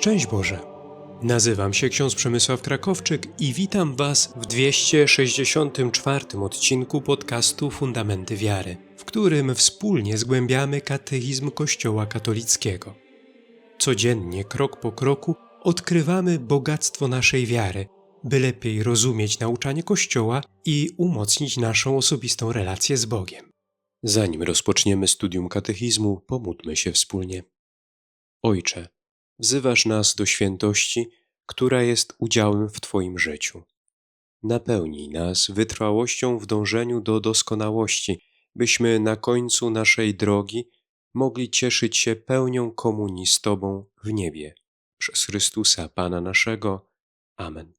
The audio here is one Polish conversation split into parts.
Szczęść Boże! Nazywam się ksiądz Przemysław Krakowczyk i witam Was w 264 odcinku podcastu Fundamenty Wiary, w którym wspólnie zgłębiamy katechizm Kościoła katolickiego. Codziennie, krok po kroku, odkrywamy bogactwo naszej wiary, by lepiej rozumieć nauczanie Kościoła i umocnić naszą osobistą relację z Bogiem. Zanim rozpoczniemy studium katechizmu, pomódlmy się wspólnie. Ojcze, wzywasz nas do świętości, która jest udziałem w Twoim życiu. Napełnij nas wytrwałością w dążeniu do doskonałości, byśmy na końcu naszej drogi mogli cieszyć się pełnią komunii z Tobą w niebie. Przez Chrystusa, Pana naszego. Amen.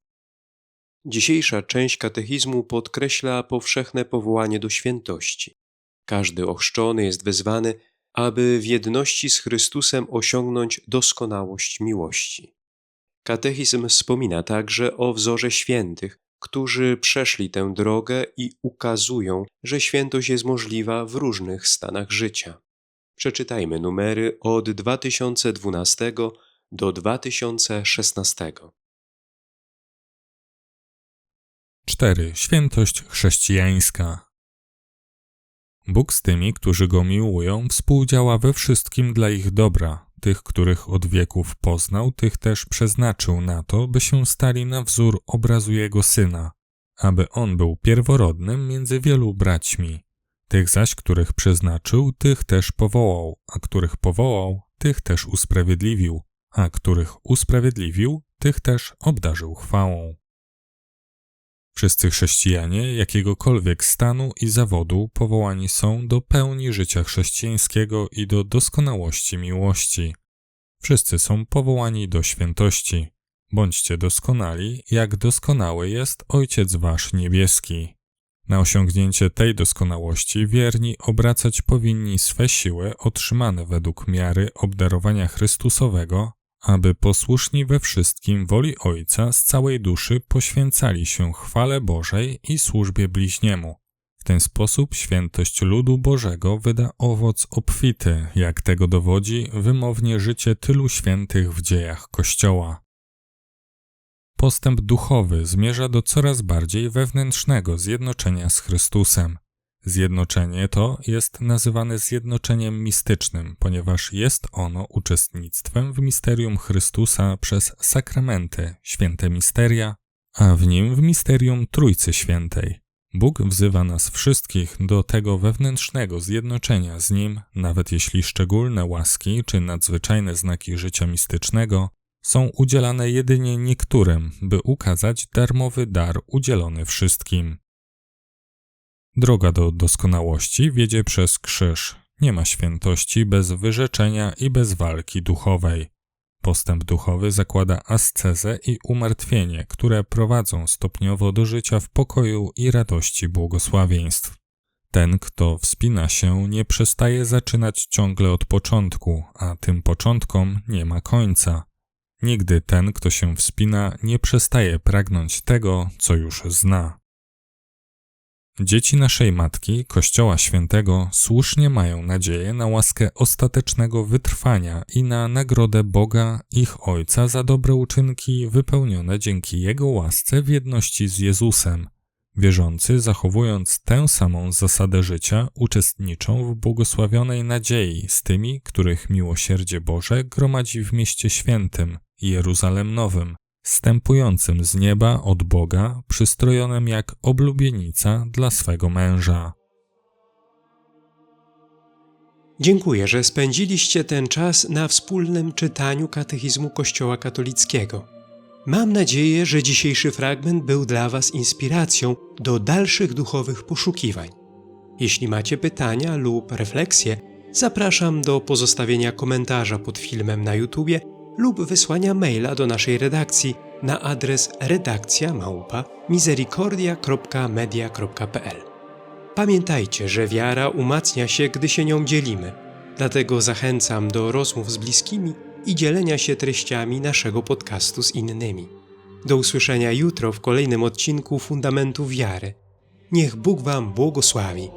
Dzisiejsza część katechizmu podkreśla powszechne powołanie do świętości. Każdy ochrzczony jest wezwany, aby w jedności z Chrystusem osiągnąć doskonałość miłości. Katechizm wspomina także o wzorze świętych, którzy przeszli tę drogę i ukazują, że świętość jest możliwa w różnych stanach życia. Przeczytajmy numery od 2012 do 2016. 4. Świętość chrześcijańska. Bóg z tymi, którzy go miłują, współdziała we wszystkim dla ich dobra. Tych, których od wieków poznał, tych też przeznaczył na to, by się stali na wzór obrazu jego syna, aby on był pierworodnym między wielu braćmi. Tych zaś, których przeznaczył, tych też powołał, a których powołał, tych też usprawiedliwił, a których usprawiedliwił, tych też obdarzył chwałą. Wszyscy chrześcijanie jakiegokolwiek stanu i zawodu powołani są do pełni życia chrześcijańskiego i do doskonałości miłości. Wszyscy są powołani do świętości. Bądźcie doskonali, jak doskonały jest Ojciec Wasz niebieski. Na osiągnięcie tej doskonałości wierni obracać powinni swe siły otrzymane według miary obdarowania Chrystusowego aby posłuszni we wszystkim woli Ojca z całej duszy poświęcali się chwale Bożej i służbie bliźniemu. W ten sposób świętość ludu Bożego wyda owoc obfity, jak tego dowodzi wymownie życie tylu świętych w dziejach Kościoła. Postęp duchowy zmierza do coraz bardziej wewnętrznego zjednoczenia z Chrystusem. Zjednoczenie to jest nazywane zjednoczeniem mistycznym, ponieważ jest ono uczestnictwem w misterium Chrystusa przez sakramenty, święte misteria, a w nim w misterium Trójcy Świętej. Bóg wzywa nas wszystkich do tego wewnętrznego zjednoczenia z Nim, nawet jeśli szczególne łaski czy nadzwyczajne znaki życia mistycznego są udzielane jedynie niektórym, by ukazać darmowy dar udzielony wszystkim. Droga do doskonałości wiedzie przez krzyż. Nie ma świętości bez wyrzeczenia i bez walki duchowej. Postęp duchowy zakłada ascezę i umartwienie, które prowadzą stopniowo do życia w pokoju i radości błogosławieństw. Ten, kto wspina się, nie przestaje zaczynać ciągle od początku, a tym początkom nie ma końca. Nigdy ten, kto się wspina, nie przestaje pragnąć tego, co już zna. Dzieci naszej Matki, Kościoła Świętego, słusznie mają nadzieję na łaskę ostatecznego wytrwania i na nagrodę Boga, ich Ojca za dobre uczynki wypełnione dzięki Jego łasce w jedności z Jezusem. Wierzący, zachowując tę samą zasadę życia, uczestniczą w błogosławionej nadziei z tymi, których miłosierdzie Boże gromadzi w mieście świętym, Jeruzalem Nowym, stępującym z nieba od Boga, przystrojonym jak oblubienica dla swego męża. Dziękuję, że spędziliście ten czas na wspólnym czytaniu katechizmu Kościoła katolickiego. Mam nadzieję, że dzisiejszy fragment był dla Was inspiracją do dalszych duchowych poszukiwań. Jeśli macie pytania lub refleksje, zapraszam do pozostawienia komentarza pod filmem na YouTube lub wysłania maila do naszej redakcji na adres redakcja małpa misericordia.media.pl. Pamiętajcie, że wiara umacnia się, gdy się nią dzielimy. Dlatego zachęcam do rozmów z bliskimi i dzielenia się treściami naszego podcastu z innymi. Do usłyszenia jutro w kolejnym odcinku Fundamentu Wiary. Niech Bóg Wam błogosławi.